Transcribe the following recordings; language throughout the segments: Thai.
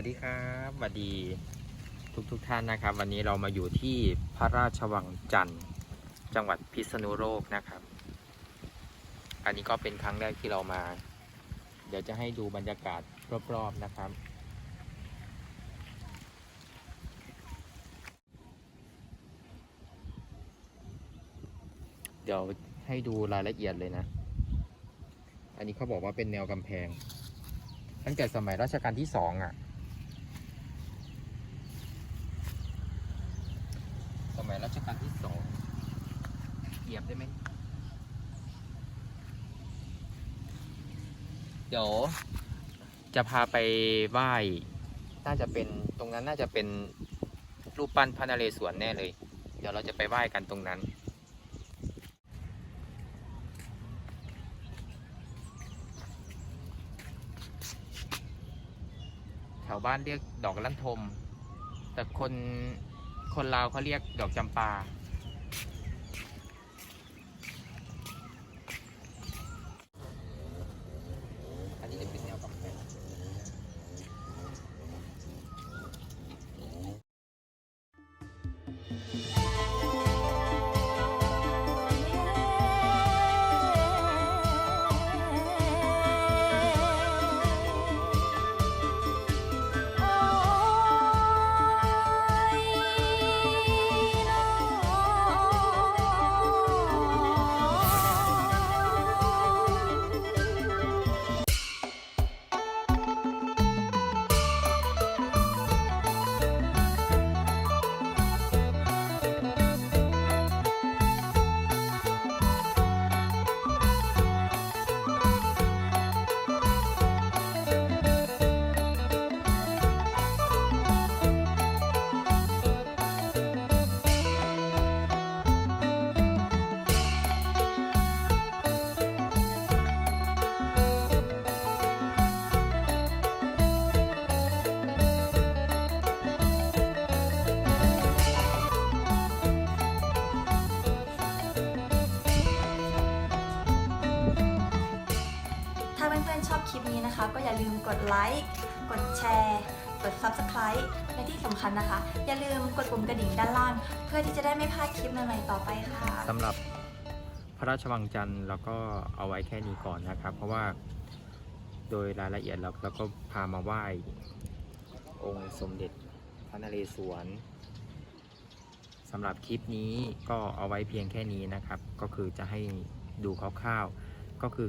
วัสดีครับสวัสดีทุกทุกท่านนะครับ วันนี้เรามาอยู่ที่พระราชวังจันทร์จังหวัดพิษณุโลกนะครับ อันนี้ก็เป็นครั้งแรกที่เรามา เดี๋ยวจะให้ดูบรรยากาศรอบๆนะครับ เดี๋ยวให้ดูรายละเอียดเลยนะ อันนี้เขาบอกว่าเป็นแนวกำแพง ตั้งแต่สมัยรัชกาลที่สองอะ สมัยรัชกาลที่สองเหยียบได้ไหม เดี๋ยว จะพาไปไหว้ น่าจะเป็นตรงนั้นน่าจะเป็นรูปปั้นพระนเรศวรแน่เลย เดี๋ยวเราจะไปไหว้กันตรงนั้น แถวบ้านเรียกดอกลั่นทม แต่คน คนลาวเขาเรียกดอกจำปา อันนี้จะเป็นแนวกำแพ เพื่อนๆชอบคลิปนี้นะคะ ก็อย่าลืมกดไลค์กดแชร์กด Subscribe และที่สำคัญนะคะ อย่าลืมกดปุ่มกระดิ่งด้านล่าง เพื่อที่จะได้ไม่พลาดคลิปใหม่ๆต่อไปค่ะ สำหรับพระราชวังจันทร์เราก็เอาไว้แค่นี้ก่อนนะครับ เพราะว่าโดยรายละเอียดเราเราก็พามาไหว้องค์สมเด็จพระนเรศวรสำหรับคลิปนี้ก็เอาไว้เพียงแค่นี้นะครับ ก็คือจะให้ดูคร่าวๆก็คือ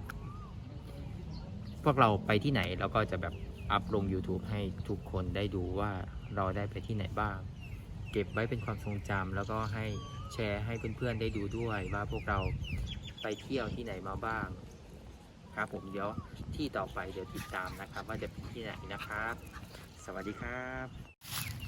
พวกเราไปที่ไหนเราก็จะแบบอัพลง YouTube ให้ทุกคนได้ดูว่าเราได้ไปที่ไหนบ้าง เก็บไว้เป็นความทรงจำแล้วก็ให้แชร์ให้เพื่อนๆได้ดูด้วยว่าพวกเราไปเที่ยวที่ไหนมาบ้าง ครับผมเดี๋ยวที่ต่อไปเดี๋ยวติดตามนะครับ ว่าจะเป็นที่ไหนนะครับ สวัสดีครับ